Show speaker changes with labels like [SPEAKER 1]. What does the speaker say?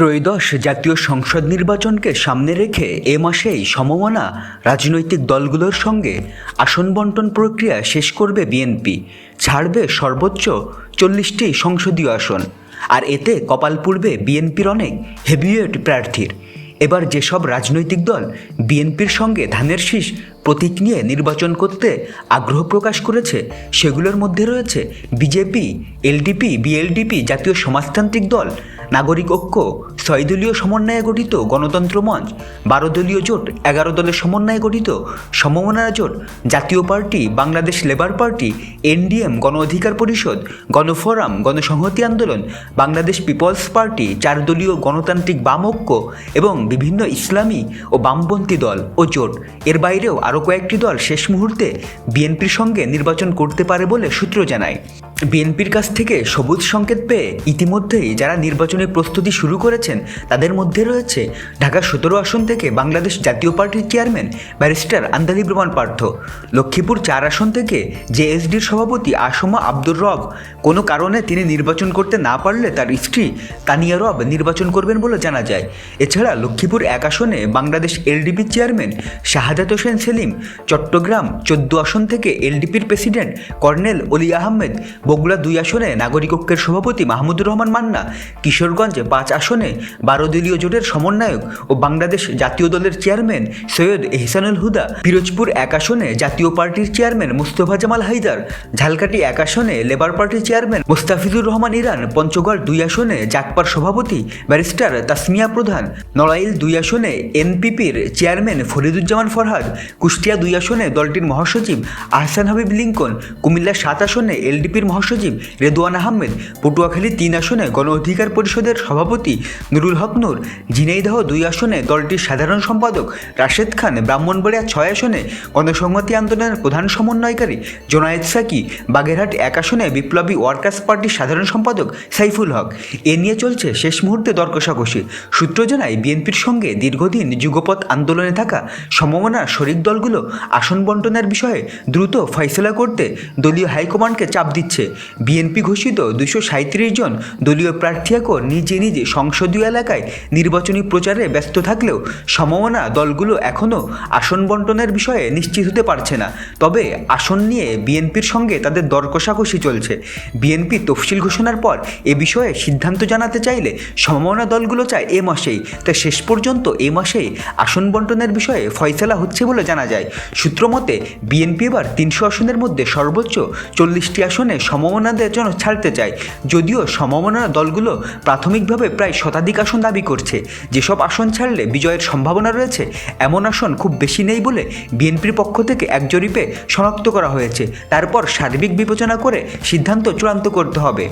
[SPEAKER 1] ত্রয়োদশ জাতীয় সংসদ নির্বাচনকে সামনে রেখে এ মাসেই সমমনা রাজনৈতিক দলগুলোর সঙ্গে আসন বন্টন প্রক্রিয়া শেষ করবে বিএনপি, ছাড়বে সর্বোচ্চ চল্লিশটি সংসদীয় আসন, আর এতে কপাল পূর্বে বিএনপির অনেক হেভিওয়েট প্রার্থীর। এবার যেসব রাজনৈতিক দল বিএনপির সঙ্গে ধানের শীষ প্রতীক নিয়ে নির্বাচন করতে আগ্রহ প্রকাশ করেছে। সেগুলোর মধ্যে রয়েছে বিজেপি, এলডিপি, বিএলডিপি জাতীয় সমাজতান্ত্রিক দল, নাগরিক ঐক্য ছয় দলীয় সমন্বয়ে গঠিত গণতন্ত্র মঞ্চ বারো দলীয় জোট, এগারো দলের সমন্বয়ে গঠিত সমমনা জোট, Jatiya party, Bangladesh labour party, NDM, Gono Odhikar Parishad, Gano Forum, গণসংহতি আন্দোলন, বাংলাদেশ পিপলস পার্টি চার দলীয় গণতান্ত্রিক বাম ঐক্য এবং বিভিন্ন ইসলামী ও বামপন্থী দল ও জোট। এর বাইরেও আরও কয়েকটি দল শেষ মুহূর্তে বিএনপির সঙ্গে নির্বাচন করতে পারে বলে সূত্র জানায়। বিএনপির কাছ থেকে সবুজ সংকেত পেয়ে ইতিমধ্যেই যারা নির্বাচনের প্রস্তুতি শুরু করেছেন, তাদের মধ্যে রয়েছে ঢাকা সতেরো আসন থেকে বাংলাদেশ জাতীয় পার্টির চেয়ারম্যান ব্যারিস্টার আন্দালিব রহমান পার্থ, লক্ষ্মীপুর চার আসন থেকে জেএসডির সভাপতি আসমা আব্দুর রব। কোনো কারণে তিনি নির্বাচন করতে না পারলে তার স্ত্রী তানিয়া রব নির্বাচন করবেন বলে জানা যায়। এছাড়া লক্ষ্মীপুর এক আসনে বাংলাদেশ এলডিপি চেয়ারম্যান শাহাদাত হোসেন সেলিম, চট্টগ্রাম চোদ্দ আসন থেকে এলডিপির প্রেসিডেন্ট কর্নেল অলি আহমেদ বগুড়া দুই আসনে নাগরিক ঐক্যের সভাপতি মাহমুদুর রহমান মান্না, কিশোরগঞ্জে পাঁচ আসনে বারো দলীয় জোটের সমন্বয়ক ও বাংলাদেশ জাতীয় দলের চেয়ারম্যান সৈয়দ এহসানুল হুদা, পিরোজপুর এক আসনে জাতীয় পার্টির চেয়ারম্যান মুস্তফা জামাল হায়দার, ঝালকাঠি এক আসনে লেবার পার্টির চেয়ারম্যান মুস্তাফিজুর রহমান ইরান, পঞ্চগড় দুই আসনে জাকপার সভাপতি ব্যারিস্টার তাসমিয়া প্রধান, নড়াইল দুই আসনে এনপিপির চেয়ারম্যান ফরিদুজ্জামান ফরহাদ, কুষ্টিয়া দুই আসনে দলটির মহাসচিব আহসান হাবিব লিঙ্কন, কুমিল্লা সাত আসনে এলডিপির মহাসচিব রেদওয়ান আহমেদ, পটুয়াখালী তিন আসনে গণ অধিকার পরিষদের সভাপতি নুরুল হক নূর, ঝিনাইদহ দুই আসনে দলটির সাধারণ সম্পাদক রাশেদ খান, ব্রাহ্মণবাড়িয়া ছয় আসনে গণসংহতি আন্দোলনের প্রধান সমন্বয়কারী জোনায়েদ সাকি, বাগেরহাট এক আসনে বিপ্লবী ওয়ার্কার্স পার্টির সাধারণ সম্পাদক সাইফুল হক। এ নিয়ে চলছে শেষ মুহূর্তে দর কষাকষি সূত্র জানায়, বিএনপির সঙ্গে দীর্ঘদিন যুগপথ আন্দোলনে থাকা সমমনার শরিক দলগুলো আসন বন্টনের বিষয়ে দ্রুত ফয়সলা করতে দলীয় হাইকমান্ডকে চাপ দিচ্ছে। বিএনপি ঘোষিত দুশো সাঁত্রিশ জন দলীয় প্রার্থী এখন নিজে নিজে সংসদীয় এলাকায় নির্বাচনী প্রচারে ব্যস্ত থাকলেও সমমনা দলগুলো এখনও আসন বন্টনের বিষয়ে নিশ্চিত হতে পারছে না। তবে আসন নিয়ে বিএনপির সঙ্গে তাদের দর কষাকষি চলছে। বিএনপি তফসিল ঘোষণার পর এ বিষয়ে সিদ্ধান্ত জানাতে চাইলে সমমনা দলগুলো চায় এ মাসেই। তা শেষ পর্যন্ত এ মাসেই আসন বন্টনের বিষয়ে ফয়সলা হচ্ছে বলে জানা যায়। সূত্র মতে, বিএনপি এবার তিনশো আসনের মধ্যে সর্বোচ্চ চল্লিশটি আসনে সমমনাদের জন্য ছাড়তে চায়। যদিও সমমনা দলগুলো প্রাথমিকভাবে প্রায় শতাধিক আসন দাবি করছে। যেসব আসন ছাড়লে বিজয়ের সম্ভাবনা রয়েছে, এমন আসন খুব বেশি নেই বলে বিএনপির পক্ষ থেকে এক জরিপে শনাক্ত করা হয়েছে। তারপর সার্বিক বিবেচনা করে সিদ্ধান্ত চূড়ান্ত করতে হবে।